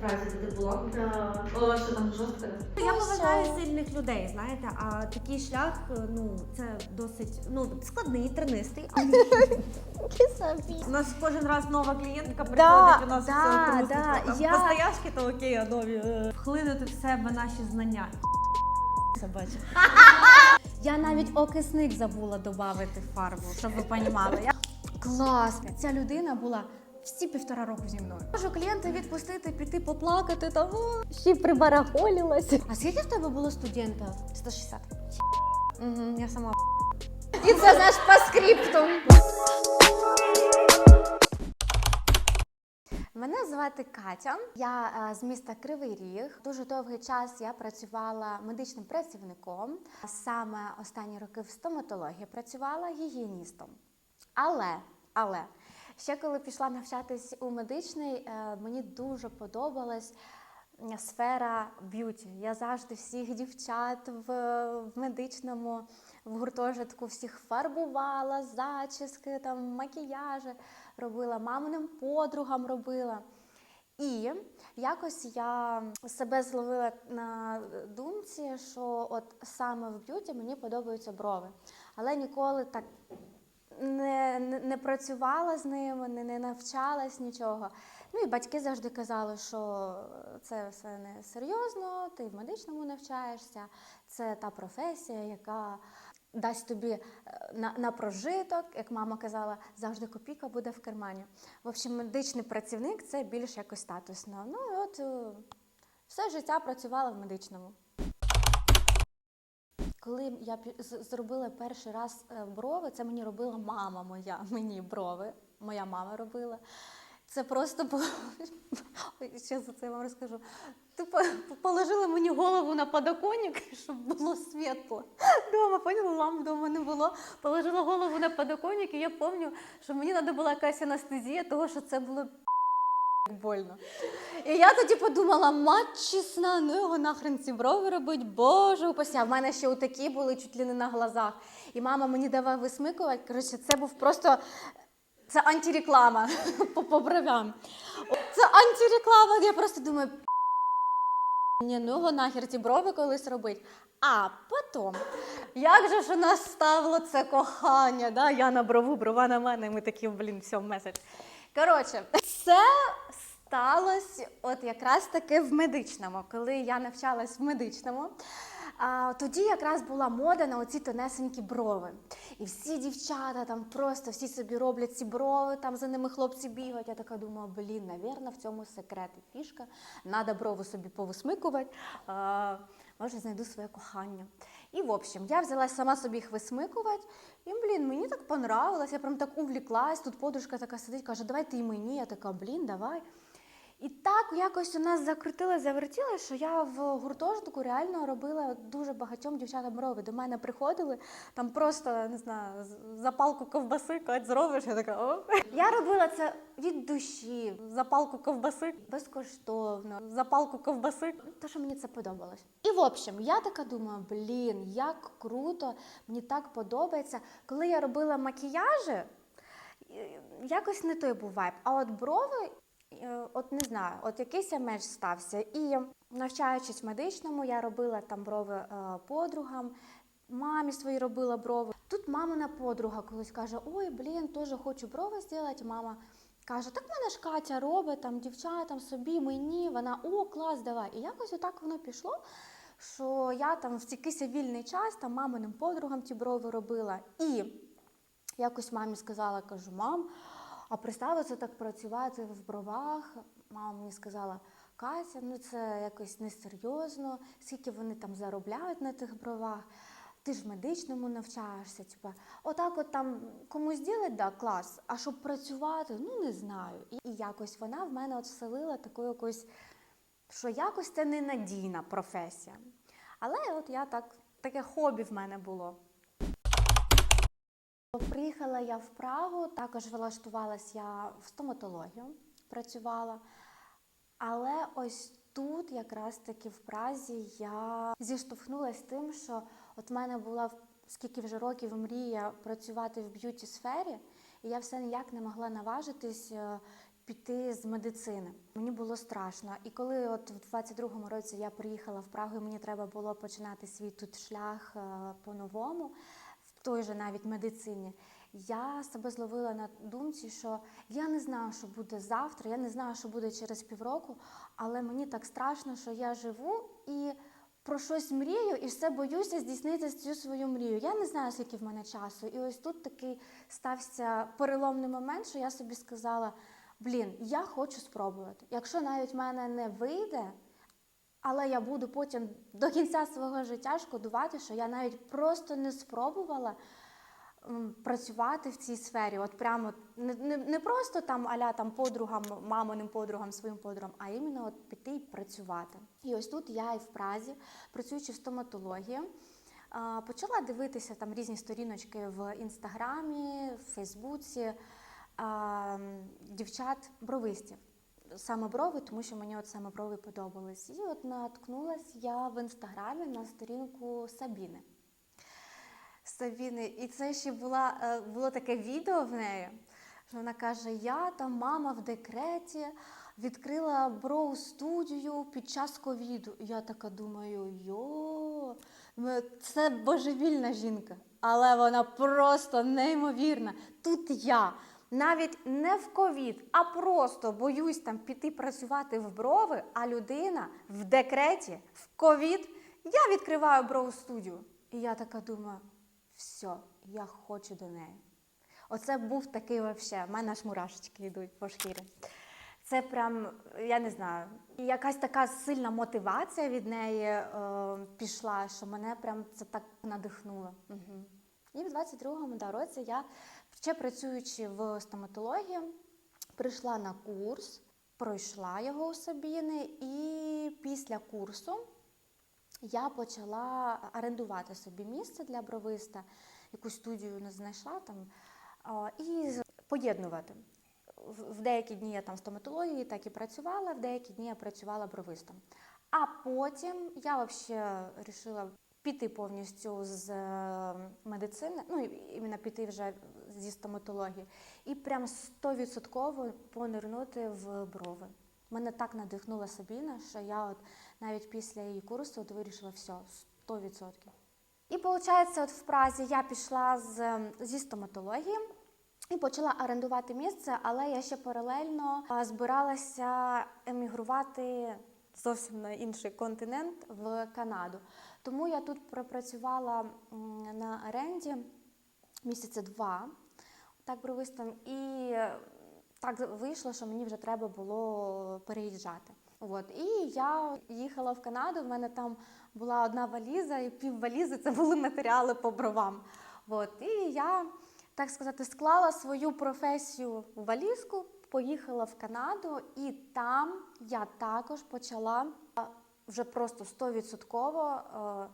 Празі, де ти? О, що там жорстко? Я поважаю сильних людей, знаєте, а такий шлях, е, ну це досить ну складний, тернистий. У нас кожен раз нова клієнтка приходить у нас да, я- постояшки, то окей, а нові. е, Вхлинути в себе наші знання. Собаче. Я навіть окисник забула додати в фарбу, щоб ви розуміли. Клас! Ця людина була всі півтора року зі мною. Можу клієнта відпустити, піти поплакати там. Ще й прибарахолілася. А скільки в тебе було студентів? 160. Угу, я сама. І це наш по скрипту. Мене звати Катя. Я е, з міста Кривий Ріг. Дуже довгий час я працювала медичним працівником. Саме останні роки в стоматології працювала гігієністом. Але, але ще коли пішла навчатись у медичний, е, мені дуже подобалась сфера б'юті. Я завжди всіх дівчат в, медичному в гуртожитку всіх фарбувала, зачіски, там, макіяжі робила, маминим подругам робила. І якось я себе зловила на думці, що от саме в б'юті мені подобаються брови. Але ніколи так не, працювала з ними, не, не навчалась нічого. Ну і батьки завжди казали, що це все не серйозно, ти в медичному навчаєшся, це та професія, яка дасть тобі е, на, на прожиток, як мама казала, завжди копійка буде в кармані. В общем, медичний працівник це більш якось статусно. Ну і от е, все життя працювала в медичному. Коли я зробила перший раз е, брови, це мені робила мама моя, мені брови. Моя мама робила. Це просто було. Ще за це вам розкажу. Типу, положили мені голову на подоконник, щоб було світло. Дома, поняла, ламп вдома не було. Положила голову на подоконник, і я пам'ятаю, що мені треба була якась анестезія, того що це було больно. І я тоді подумала, мать чесна, ну його нахрен ці брови робить, боже упаси. А в мене ще отакі були чуть ли не на глазах. І мама мені давала висмикувати. Коротше, це був просто. Це антиреклама по бровям. Це антиреклама. Я просто думаю, ні, ну його нахер ці брови колись робить. А потім, як же ж у нас ставило це кохання? Да? Я на брову, брова на мене, і ми такі, блін, все, меседж. Коротше, це сталося от якраз таки в медичному, коли я навчалась в медичному. А, тоді якраз була мода на оці тонесенькі брови. І всі дівчата там просто всі собі роблять ці брови, там за ними хлопці бігають. Я така думаю, блін, навірно, в цьому секрет і фішка. Надо брови собі повисмикувати. А, може, знайду своє кохання. І в общем, я взялась сама собі їх висмикувати. І, блін, мені так понравилось, я прям так увліклась. Тут подружка така сидить, каже, давай ти і мені. Я така, блін, давай. І так якось у нас закрутило, завертіло, що я в гуртожитку реально робила дуже багатьом дівчатам брови. До мене приходили, там просто не знаю, запалку ковбаси, Кать, зробиш. Я така о. Я робила це від душі, запалку ковбаси безкоштовно, запалку ковбаси. То, що мені це подобалось. І в общем, я така думаю, блін, як круто, мені так подобається. Коли я робила макіяжі, якось не той був вайб. А от брови От не знаю, от якийсь меч стався. І навчаючись в медичному, я робила там брови е, подругам, мамі своїй робила брови. Тут мамина подруга колись каже: Ой, блін, теж хочу брови зробити. Мама каже: Так мене ж Катя робить там дівчатам собі, мені. Вона о, клас, давай. І якось отак воно пішло. Що я там в якийсь вільний час там маминим подругам ті брови робила. І якось мамі сказала, кажу, мам, а представиться так працювати в бровах. Мама мені сказала, Катя, ну це якось несерйозно, скільки вони там заробляють на тих бровах. Ти ж в медичному навчаєшся. Типа, отак, от там комусь ділить, да, клас, а щоб працювати, ну не знаю. І, і якось вона в мене от вселила таку якусь, що якось це ненадійна професія. Але от я так, таке хобі в мене було. Приїхала я в Прагу, також влаштувалась я в стоматологію, працювала. Але ось тут, якраз таки в Празі, я зіштовхнулася з тим, що от в мене була скільки вже років мрія працювати в б'юті сфері, і я все ніяк не могла наважитись е, піти з медицини. Мені було страшно. І коли от в 22-му році я приїхала в Прагу, і мені треба було починати свій тут шлях е, по-новому, той же навіть медицині, я себе зловила на думці, що я не знаю, що буде завтра, я не знаю, що буде через півроку, але мені так страшно, що я живу і про щось мрію, і все боюся здійснити цю свою мрію. Я не знаю, скільки в мене часу. І ось тут такий стався переломний момент, що я собі сказала: блін, я хочу спробувати. Якщо навіть в мене не вийде, але я буду потім до кінця свого життя шкодувати, що я навіть просто не спробувала працювати в цій сфері. От прямо не, не, не просто там аля там подругам, маминим подругам, своїм подругам, а іменно от піти і працювати. І ось тут я і в Празі, працюючи в стоматології, почала дивитися там різні сторіночки в інстаграмі, в Фейсбуці дівчат-бровистів. Саме брови, тому що мені от саме брови подобались. І от наткнулась я в інстаграмі на сторінку Сабіни. Сабіни, і це ще була, е, було таке відео в неї, що вона каже: Я там мама в декреті відкрила броу студію під час ковіду. Я така думаю, йо, це божевільна жінка, але вона просто неймовірна. Тут я. Навіть не в ковід, а просто боюсь там піти працювати в брови, а людина в декреті, в ковід. Я відкриваю броу студію. І я така думаю, все, я хочу до неї. Оце був такий вообще, в мене аж мурашечки йдуть по шкірі. Це прям, я не знаю, якась така сильна мотивація від неї е, пішла, що мене прям це так надихнуло. Угу. І в 22-му да, році я, ще працюючи в стоматології, прийшла на курс, пройшла його у Сабіни, і після курсу я почала орендувати собі місце для бровиста, якусь студію не знайшла там, і поєднувати. В- деякі дні я там в стоматології так і працювала, в деякі дні я працювала бровистом. А потім я взагалі вирішила піти повністю з е, медицини, ну іменно піти вже зі стоматології, і прям стовідсотково понирнути в брови. Мене так надихнула Сабіна, що я от навіть після її курсу от вирішила все, 100%. І виходить, от в Празі я пішла з, зі стоматології і почала орендувати місце, але я ще паралельно збиралася емігрувати зовсім на інший континент в Канаду. Тому я тут пропрацювала на оренді місяця два, так бровистом, і е, так вийшло, що мені вже треба було переїжджати. От. І я їхала в Канаду, в мене там була одна валіза, і пів валізи це були матеріали по бровам. От. І я, так сказати, склала свою професію в валізку, поїхала в Канаду, і там я також почала вже просто стовідсотково,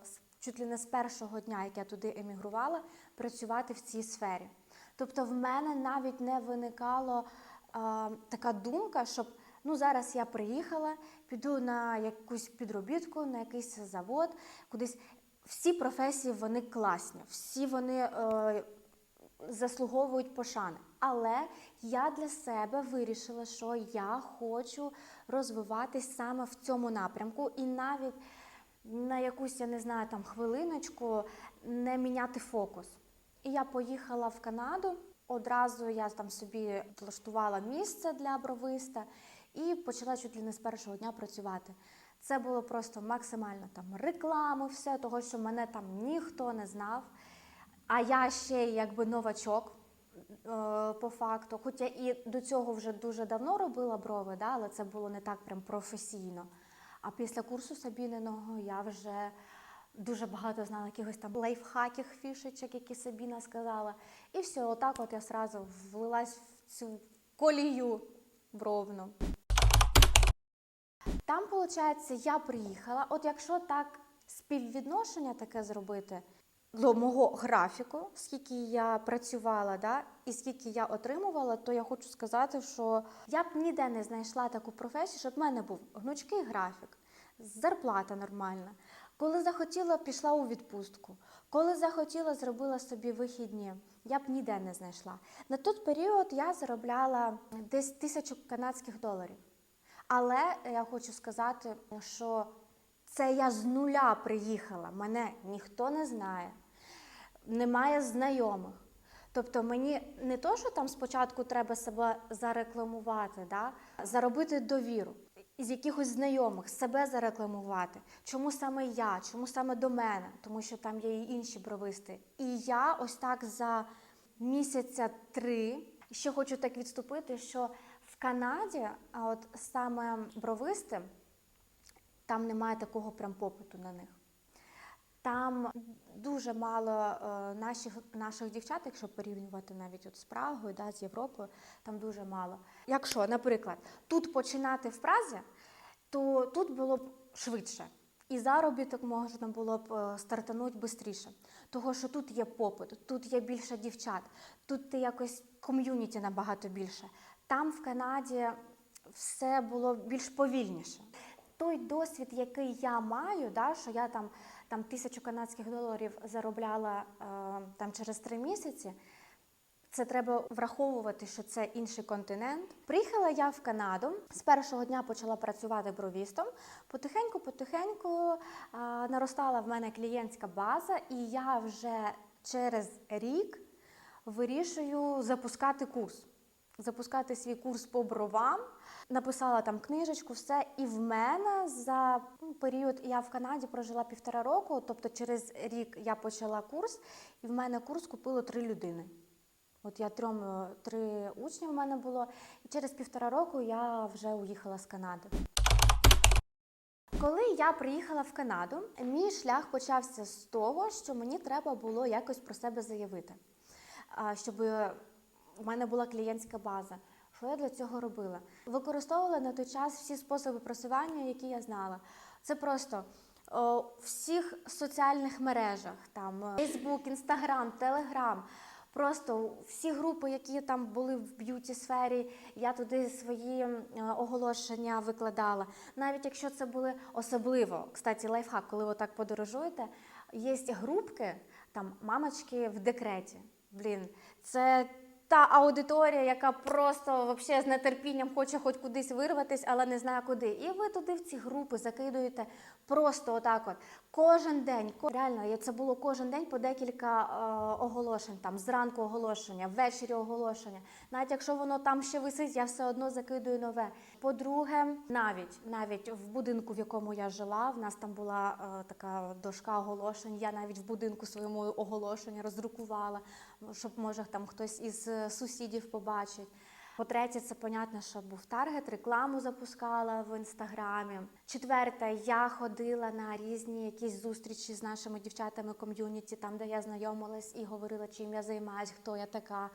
е, чуть ли не з першого дня, як я туди емігрувала, працювати в цій сфері. Тобто в мене навіть не виникало а, така думка, щоб ну зараз я приїхала, піду на якусь підробітку, на якийсь завод, кудись. Всі професії вони класні, всі вони е, заслуговують пошани. Але я для себе вирішила, що я хочу розвиватись саме в цьому напрямку, і навіть на якусь, я не знаю, там хвилиночку не міняти фокус. І я поїхала в Канаду. Одразу я там собі влаштувала місце для бровиста і почала чуть ли не з першого дня працювати. Це було просто максимально там реклами, все того, що мене там ніхто не знав. А я ще якби новачок е, по факту. Хоча і до цього вже дуже давно робила брови, да, але це було не так прям професійно. А після курсу Сабіниного я вже дуже багато знала якихось там лайфхаків, фішечок, які Сабіна сказала. І все, отак от я сразу влилась в цю колію бровну. Там, виходить, я приїхала. От якщо так співвідношення таке зробити до мого графіку, скільки я працювала, да, і скільки я отримувала, то я хочу сказати, що я б ніде не знайшла таку професію, щоб в мене був гнучкий графік, зарплата нормальна. Коли захотіла, пішла у відпустку. Коли захотіла, зробила собі вихідні. я б ніде не знайшла. На той період я заробляла десь тисячу канадських доларів. Але я хочу сказати, що це я з нуля приїхала. Мене ніхто не знає, немає знайомих. Тобто мені не то, що там спочатку треба себе зарекламувати, да? заробити довіру із якихось знайомих, себе зарекламувати. Чому саме я, чому саме до мене? Тому що там є і інші бровисти. І я ось так за місяця три ще хочу так відступити, що в Канаді, а от саме бровисти, там немає такого прям попиту на них. Там дуже мало е, наших, наших дівчат, якщо порівнювати навіть от з Прагою, да, з Європою, там дуже мало. Якщо, наприклад, тут починати в Празі, то тут було б швидше. І заробіток можна було б е, стартанути швидше. Того, що тут є попит, тут є більше дівчат, тут ти якось ком'юніті набагато більше. Там в Канаді все було більш повільніше. Той досвід, який я маю, да, що я там, там тисячу канадських доларів заробляла е, там через три місяці. Це треба враховувати, що це інший континент. Приїхала я в Канаду. З першого дня почала працювати бровістом. Потихеньку, потихеньку а, наростала в мене клієнтська база, і я вже через рік вирішую запускати курс. Запускати свій курс по бровам. Написала там книжечку, все. І в мене за ну, період я в Канаді прожила півтора року, тобто через рік я почала курс, і в мене курс купило три людини. От я трьом е, три учні в мене було, і через півтора року я вже уїхала з Канади. Коли я приїхала в Канаду, мій шлях почався з того, що мені треба було якось про себе заявити, щоб у мене була клієнтська база. Що я для цього робила? Використовувала на той час всі способи просування, які я знала. Це просто о, всіх соціальних мережах, там е, Facebook, Instagram, Telegram, Просто всі групи, які там були в б'юті сфері, я туди свої е, оголошення викладала. Навіть якщо це були особливо, кстати, лайфхак, коли ви так подорожуєте, є групки, там мамочки в декреті. Блін, це та аудиторія, яка просто вообще з нетерпінням хоче хоч кудись вирватися, але не знає куди. І ви туди в ці групи закидуєте просто отак от. Кожен день, реально, це було кожен день по декілька е, оголошень, там зранку оголошення, ввечері оголошення. Навіть якщо воно там ще висить, я все одно закидую нове. По-друге, навіть навіть в будинку, в якому я жила, в нас там була е, така дошка оголошень. Я навіть в будинку своєму оголошення роздрукувала, щоб може там хтось із е, сусідів побачить. По-третє, це понятно, що був таргет, рекламу запускала в інстаграмі. Четверте, я ходила на різні якісь зустрічі з нашими дівчатами ком'юніті, там де я знайомилась і говорила, чим я займаюсь, хто я така.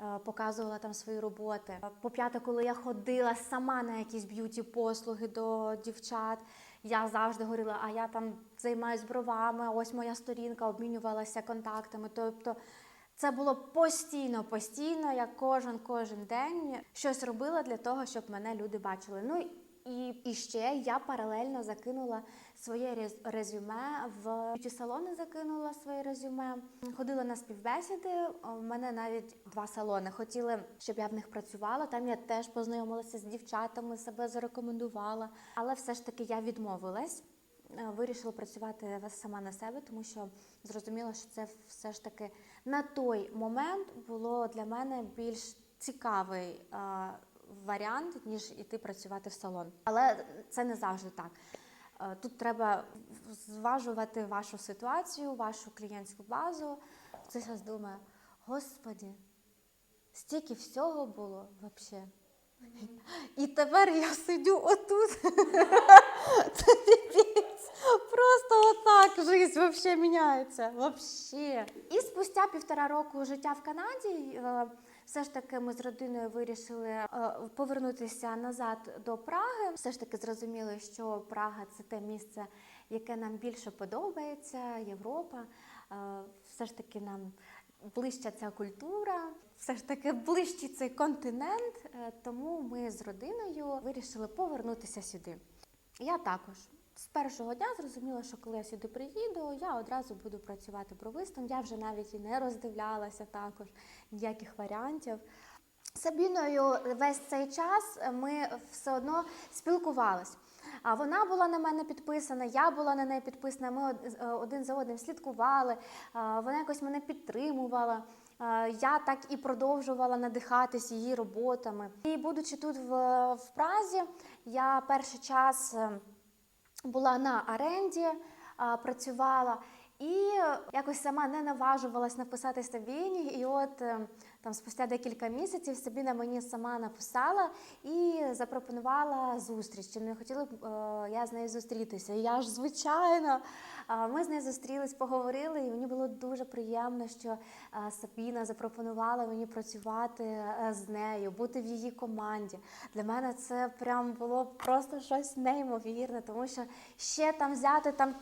е, Показувала там свої роботи. По п'яте, коли я ходила сама на якісь б'юті послуги до дівчат, я завжди говорила, а я там займаюсь бровами, ось моя сторінка, обмінювалася контактами. Тобто це було постійно, постійно. Я кожен кожен день щось робила для того, щоб мене люди бачили. Ну і, і ще я паралельно закинула своє рез- резюме в салони. Закинула своє резюме. Ходила на співбесіди. У мене навіть два салони. Хотіли, щоб я в них працювала. Там я теж познайомилася з дівчатами, себе зарекомендувала. Але все ж таки я відмовилась. Е, Вирішила працювати сама на себе, тому що зрозуміла, що це все ж таки на той момент було для мене більш цікавий е, варіант, ніж іти працювати в салон. Але це не завжди так. Е, Тут треба зважувати вашу ситуацію, вашу клієнтську базу. Це зараз думаю, господі, стільки всього було взагалі. І тепер я сидю отут. Просто отак жизнь вообще міняється. Вообще. І спустя півтора року життя в Канаді е, все ж таки ми з родиною вирішили е, повернутися назад до Праги. Все ж таки зрозуміли, що Прага це те місце, яке нам більше подобається, Європа. Е, Все ж таки нам ближча ця культура, все ж таки ближчий цей континент. Тому ми з родиною вирішили повернутися сюди. Я також. з першого дня зрозуміла, що коли я сюди приїду, я одразу буду працювати бровистом. Я вже навіть і не роздивлялася також ніяких варіантів. Сабіною весь цей час ми все одно спілкувались. А вона була на мене підписана, я була на неї підписана. Ми е, один за одним слідкували. Вона якось мене підтримувала. А, Я так і продовжувала надихатись її роботами. І будучи тут в, в Празі, я перший час е, була на оренді, працювала. І якось сама не наважувалась написати Сабіні. І от е, там спустя декілька місяців Сабіна мені сама написала і запропонувала зустріч. Чи не хотіла б е, я з нею зустрітися? І я ж звичайно. Ми з нею зустрілись, поговорили, і мені було дуже приємно, що е, Сабіна запропонувала мені працювати е, з нею, бути в її команді. Для мене це прям було просто щось неймовірне, тому що ще там взяти там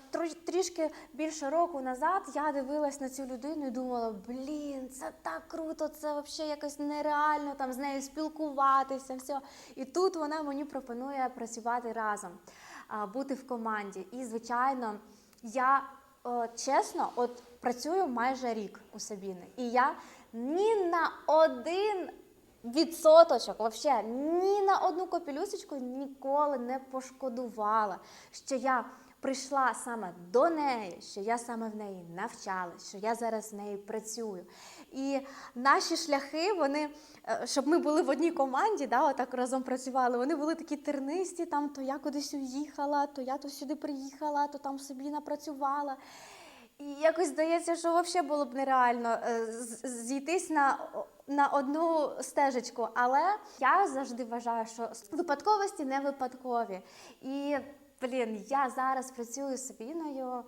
трішки більше року назад я дивилась на цю людину і думала: блін, це так круто, це взагалі якось нереально там з нею спілкуватися. Все. І тут вона мені пропонує працювати разом, бути в команді. І, звичайно, я чесно, от працюю майже рік у Сабіни, і я ні на один відсоточок, вообще ні на одну копілюсечку ніколи не пошкодувала, що я прийшла саме до неї, що я саме в неї навчалась, що я зараз з нею працюю. І наші шляхи, вони, е, щоб ми були в одній команді, да, отак разом працювали, вони були такі тернисті, там то я кудись уїхала, то я то сюди приїхала, то там собі напрацювала. І якось здається, що взагалі було б нереально е, зійтись на, на одну стежечку. Але я завжди вважаю, що випадковості не випадкові. І, блін, я зараз працюю з Сабіною.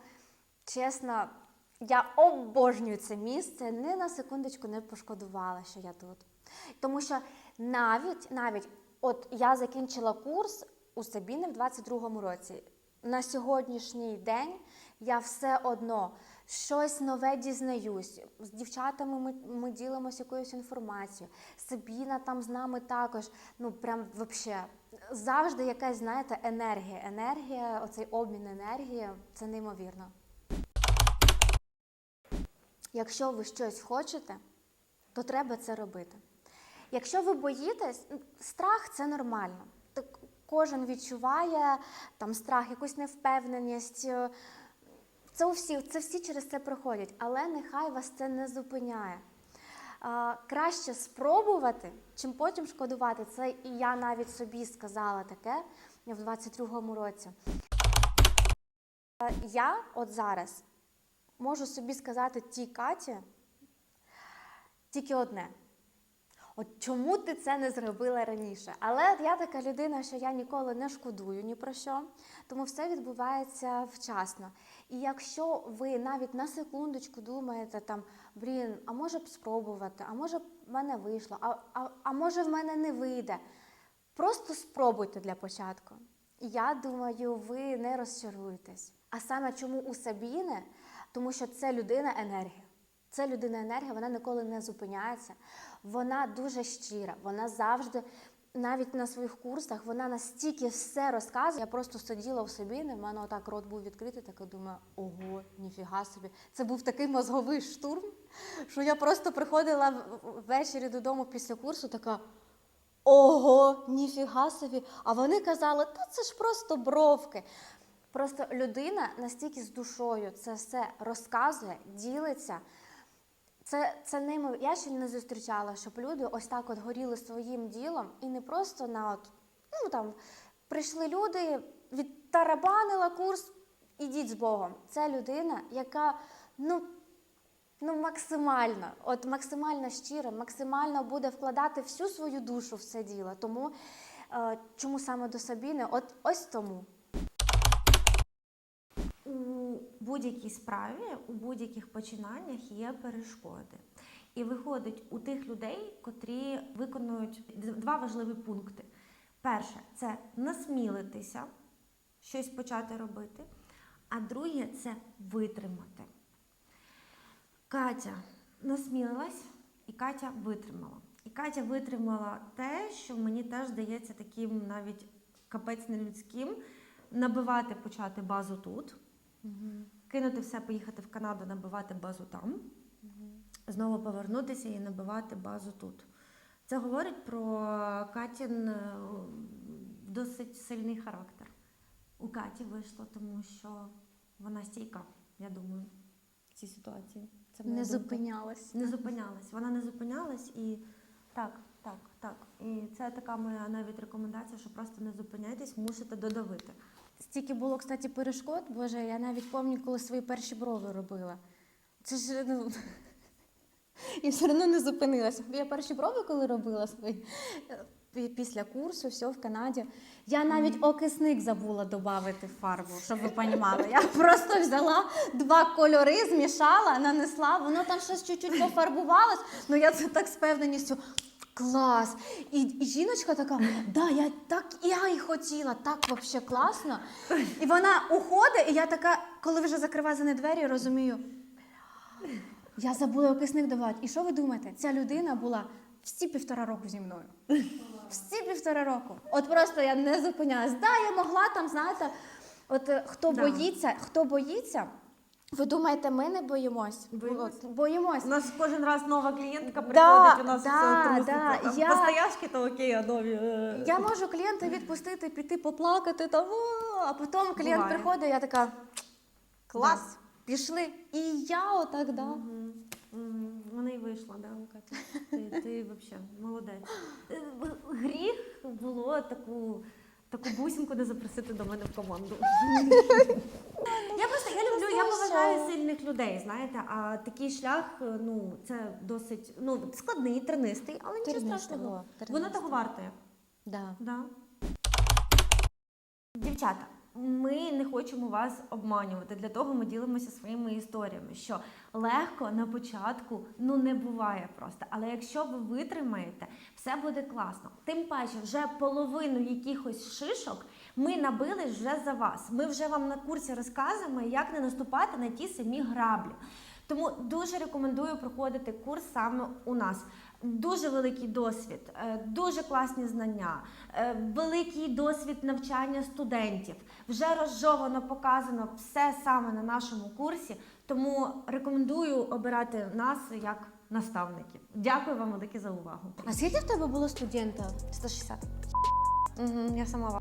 Чесно, я обожнюю це місце. Ні на секундочку не пошкодувала, що я тут. Тому що навіть, навіть, от я закінчила курс у Сабіни в 22-му році. На сьогоднішній день я все одно щось нове дізнаюсь. З дівчатами ми, ми ділимося якоюсь інформацією. Сабіна там з нами також. Ну прям вообще завжди якась, знаєте, енергія. Енергія, оцей обмін енергії це неймовірно. Якщо ви щось хочете, то треба це робити. Якщо ви боїтесь, страх це нормально. Так кожен відчуває там страх, якусь невпевненість. е, Це у всіх, це всі через це проходять, але нехай вас це не зупиняє. Краще спробувати, чим потім шкодувати. Це і я навіть собі сказала таке в 22-му році. Е, Я от зараз можу собі сказати тій Каті тільки одне. От чому ти це не зробила раніше? Але я така людина, що я ніколи не шкодую ні про що, тому все відбувається вчасно. І якщо ви навіть на секундочку думаєте, там, блін, а може б спробувати, а може б в мене вийшло, а, а, а може в мене не вийде. Просто спробуйте для початку. Я думаю, ви не розчаруєтесь. А саме чому у Сабіни? Тому що це людина енергія. Це людина енергія, вона ніколи не зупиняється. Вона дуже щира, вона завжди, навіть на своїх курсах, вона настільки все розказує. Я просто сиділа у Сабіни, в мене отак рот був відкритий, так і думаю, ого, ніфіга собі. Це був такий мозговий штурм, що я просто приходила ввечері додому після курсу, така. Ого, ніфіга собі. А вони казали, та це ж просто бровки. Просто людина настільки з душою це все розказує, ділиться. Це, це неймовірно. Я ще не зустрічала, щоб люди ось так от горіли своїм ділом і не просто на от, ну там прийшли люди, відтарабанила курс, ідіть з Богом. Це людина, яка ну, ну максимально, от максимально щира, максимально буде вкладати всю свою душу в це діло. Тому е, чому саме до Сабіни? От ось тому. У будь-якій справі, у будь-яких починаннях є перешкоди. І виходить у тих людей, котрі виконують два важливі пункти. Перше це насмілитися, щось почати робити. А друге це витримати. Катя насмілилась, і Катя витримала. І Катя витримала те, що мені теж здається таким навіть капець нелюдським. набивати почати базу тут, кинути все, поїхати в Канаду, набивати базу там, знову повернутися і набивати базу тут. Це говорить про Катін е, досить сильний характер. У Каті вийшло, тому що вона стійка, я думаю, в цій ситуації. Це Не думка. зупинялась. Не зупинялась. Вона не зупинялась і так, так, так. І це така моя навіть рекомендація, що просто не зупиняйтесь, мусите додавити. Стільки було, кстати, перешкод. Боже, я навіть пам'ятаю, коли свої перші брови робила. Це ж ну. І все одно не зупинилася. Я перші брови, коли робила свої після курсу, все в Канаді. Я навіть окисник забула додати фарбу, щоб ви розуміли. Я просто взяла два кольори, змішала, нанесла, воно там щось чуть-чуть пофарбувалось. Ну я це так з певненістю. Клас! І, і жіночка така, да, я так я і хотіла, так взагалі класно. І вона уходить, і я така, коли вже закриваю за нею двері, розумію. Я забула окисник давати. І що ви думаєте? Ця людина була всі півтора року зі мною. Всі півтора року. От просто я не зупинялась. Да, я могла там, знаєте, от е, хто Да. боїться, хто боїться, ви думаєте, ми не боїмось? Боїмось. Боїмось. У нас кожен раз нова клієнтка Да, приходить, у нас да, все труситься. да, Там я- Постояшки то окей, а нові. е, Я можу клієнта відпустити, піти поплакати там, «О», а потім клієнт Буває. приходить, я така клас, пішли. І я отак, да. Мгм. Мгм. Вона й вийшла, да, Катя. Ти, ти взагалі молодець. Е, в- Гріх було таку, таку бусинку не запросити до мене в команду. Я просто я люблю, я поважаю сильних людей, знаєте, а такий шлях, е, ну, це досить ну, складний, тернистий, але нічого страшного. Воно того вартує. Да. Да. Дівчата, ми не хочемо вас обманювати. Для того ми ділимося своїми історіями. Що легко на початку ну не буває просто. Але якщо ви витримаєте, все буде класно. Тим паче, вже половину якихось шишок ми набили вже за вас. Ми вже вам на курсі розказуємо, як не наступати на ті самі граблі. Тому дуже рекомендую проходити курс саме у нас. Дуже великий досвід, е, дуже класні знання, е, великий досвід навчання студентів. Вже розжовано показано все саме на нашому курсі. Тому рекомендую обирати нас як наставників. Дякую вам велике за увагу. А скільки в тебе було студентів? 160. Угу, я сама.